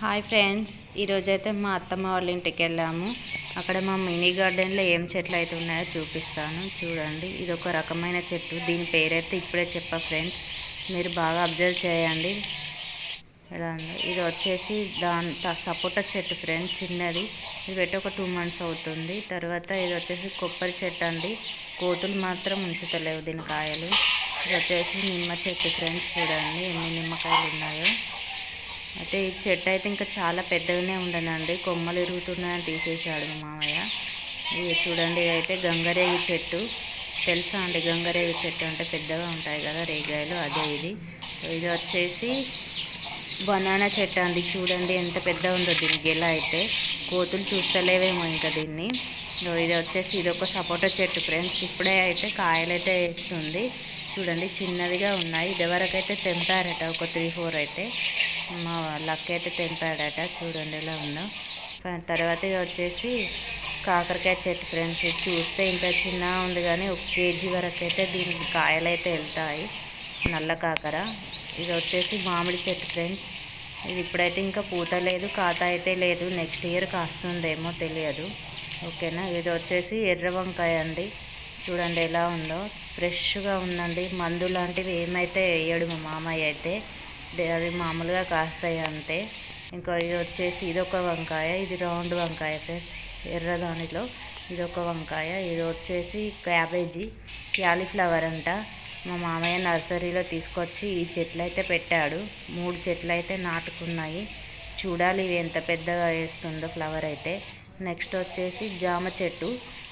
Hi friends ఈరోజైతే మా అత్తమ్మ వాళ్ళ ఇంటికి వెళ్ళాము. అక్కడ మా మినీ గార్డెన్లో ఏం చెట్లు అయితే ఉన్నాయో చూపిస్తాను. చూడండి ఇది ఒక రకమైన చెట్టు. దీని పేరైతే ఇప్పుడే చెప్పా ఫ్రెండ్స్. మీరు బాగా అబ్జర్వ్ చేయండి. ఎలా ఇది వచ్చేసి దాని సపోటా చెట్టు ఫ్రెండ్స్ చిన్నది. ఇది పెట్టి ఒక టూ మంత్స్ అవుతుంది. తర్వాత ఇది వచ్చేసి కొబ్బరి చెట్టు అండి. కోతులు మాత్రం ఉంచుతలేవు దీని కాయలు. ఇది వచ్చేసి నిమ్మ చెట్టు ఫ్రెండ్స్ చూడండి ఎన్ని నిమ్మకాయలు ఉన్నాయో. అయితే ఈ చెట్టు అయితే ఇంకా చాలా పెద్దగానే ఉండనండి కొమ్మలు ఇరుగుతున్నాయని తీసేసాడు మా మామయ్య. ఇది చూడండి అయితే గంగరేగి చెట్టు. తెలుసా అండి గంగరేగి చెట్టు అంటే పెద్దగా ఉంటాయి కదా రేగాయలు? అదే ఇది. ఇది వచ్చేసి బనానా చెట్టు అండి. చూడండి ఎంత పెద్దగా ఉందో దీని గెల అయితే. కోతులు చూస్తలేవేమో ఇంకా దీన్ని. ఇది వచ్చేసి ఇది ఒక సపోటా చెట్టు ఫ్రెండ్స్. ఇప్పుడే అయితే కాయలైతే వేస్తుంది. చూడండి చిన్నదిగా ఉన్నాయి. ఇదివరకైతే తెంపారట ఒక త్రీ ఫోర్ అయితే. మా లక్ అయితే తెంపాడట చూడండి ఎలా ఉందో. తర్వాత వచ్చేసి కాకరకాయ చెట్టు ఫ్రెండ్స్ ఇది చూస్తే ఇంత చిన్న ఉంది కానీ ఒక కేజీ వరకు అయితే దీనికి కాయలు అయితే వెళ్తాయి. నల్ల కాకర. ఇది వచ్చేసి మామిడి చెట్టు ఫ్రెండ్స్. ఇది ఇప్పుడైతే ఇంకా పూత లేదు కాత అయితే లేదు. నెక్స్ట్ ఇయర్ కాస్తుందేమో తెలియదు. ఓకేనా? ఇది వచ్చేసి ఎర్ర వంకాయ అండి. చూడండి ఎలా ఉందో. ఫ్రెష్గా ఉందండి. మందు లాంటివి ఏమైతే వేయడు మా మామయ్య అయితే. అవి మామూలుగా కాస్తాయి అంతే. ఇంకా ఇది వచ్చేసి ఇదొక వంకాయ ఇది రౌండ్ వంకాయ ఫ్రెండ్స్ ఎర్ర దానిలో ఇదొక వంకాయ ఇది వచ్చేసి క్యాబేజీ క్యాలీఫ్లవర్ అంట. మా మామయ్య నర్సరీలో తీసుకొచ్చి ఈ చెట్లు అయితే పెట్టాడు. మూడు చెట్లు అయితే నాటుకున్నాయి. చూడాలి ఇవి ఎంత పెద్దగా వేస్తుందో ఫ్లవర్ అయితే. నెక్స్ట్ వచ్చేసి జామ చెట్టు.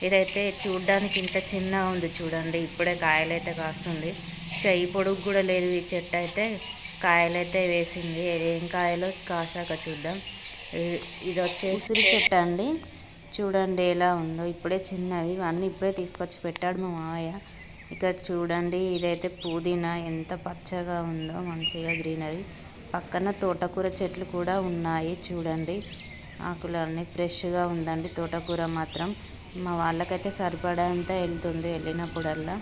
ఇదైతే చూడ్డానికి ఇంత చిన్నగా ఉంది చూడండి. ఇప్పుడే కాయలైతే కాస్తుంది. చెయ్యి పొడుగు కూడా లేదు ఈ చెట్టు అయితే. కాయలైతే వేసింది. ఏం కాయలో కాసాక చూద్దాం. ఇది వచ్చేసి ఉసిరి చెట్టు అండి. చూడండి ఎలా ఉందో. ఇప్పుడే చిన్నవి. ఇవన్నీ ఇప్పుడే తీసుకొచ్చి పెట్టాడు మా మామయ్య ఇక చూడండి ఇదైతే పుదీనా ఎంత పచ్చగా ఉందో మంచిగా గ్రీనరీ. పక్కన తోటకూర చెట్లు కూడా ఉన్నాయి చూడండి. ఆకులు అన్నీ ఫ్రెష్గా ఉందండి తోటకూర మాత్రం. మా వాళ్ళకైతే సరిపడంతా వెళ్తుంది. వెళ్ళినప్పుడల్లా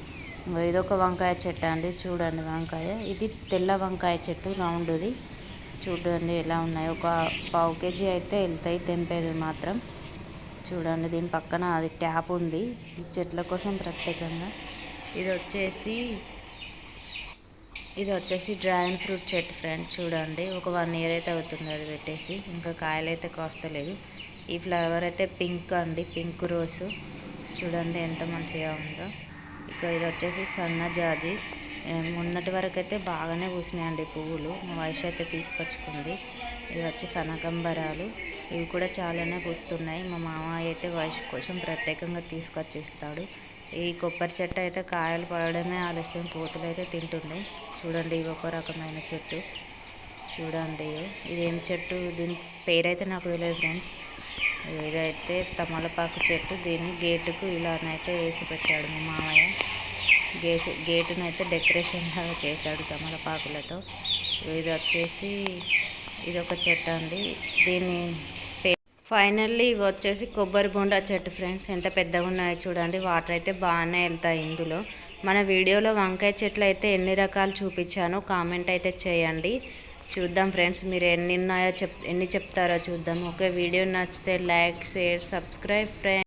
ఇదొక వంకాయ చెట్టు అండి. చూడండి వంకాయ. ఇది తెల్ల వంకాయ చెట్టు రౌండ్ది. చూడండి ఎలా ఉన్నాయి. ఒక పావు కేజీ అయితే వెళ్తాయి తెంపేది మాత్రం. చూడండి దీని పక్కన అది ట్యాప్ ఉంది. ఈ చెట్ల కోసం ప్రత్యేకంగా. ఇది వచ్చేసి ఇది వచ్చేసి డ్రాగన్ ఫ్రూట్ చెట్టు ఫ్రెండ్ చూడండి. ఒక వన్ ఇయర్ అయితే అవుతుంది అది పెట్టేసి. ఇంకా కాయలు అయితే కాస్తలేదు. ఈ ఫ్లవర్ అయితే పింక్ అండి. పింక్ రోజు చూడండి ఎంత మంచిగా ఉందో. ఇక ఇది వచ్చేసి సన్న జాజి. మొన్నటి వరకు అయితే బాగానే పూసినాయండి పువ్వులు. మా వయసు అయితే తీసుకొచ్చుకుంది. ఇవి వచ్చి కనకంబరాలు. ఇవి కూడా చాలానే పూస్తున్నాయి. మా మామ అయితే వయసు కోసం ప్రత్యేకంగా తీసుకొచ్చిస్తాడు. ఈ కొబ్బరి చెట్టు అయితే కాయలు పడడమే ఆలస్యం. పూతలు అయితే తింటుంది. చూడండి ఇవి ఒక రకమైన చెట్టు. చూడండి ఇదేం చెట్టు? దీని పేరైతే నాకు తెలియదు ఫ్రెండ్స్. ఇదైతే తమలపాకు చెట్టు దీన్ని గేటుకు ఇలానైతే వేసి పెట్టాడు మా మామయ్య. గేసు గేటును అయితే డెకరేషన్ లాగా చేశాడు తమలపాకులతో. ఇది వచ్చేసి ఇది ఒక చెట్టు అండి. దీన్ని ఫైనల్లీ ఇవి వచ్చేసి కొబ్బరి బొండా చెట్టు ఫ్రెండ్స్. ఎంత పెద్దగా ఉన్నాయో చూడండి. వాటర్ అయితే బాగానే వెళ్తాయి ఇందులో. మన వీడియోలో వంకాయ చెట్లు అయితే ఎన్ని రకాలు చూపించానో కామెంట్ అయితే చేయండి. చూద్దాం ఫ్రెండ్స్ మీరు ఎన్ని ఉన్నాయో చెప్ ఎన్ని చెప్తారో చూద్దాం. ఓకే వీడియో నచ్చితే లైక్ షేర్ సబ్స్క్రైబ్ ఫ్రెండ్స్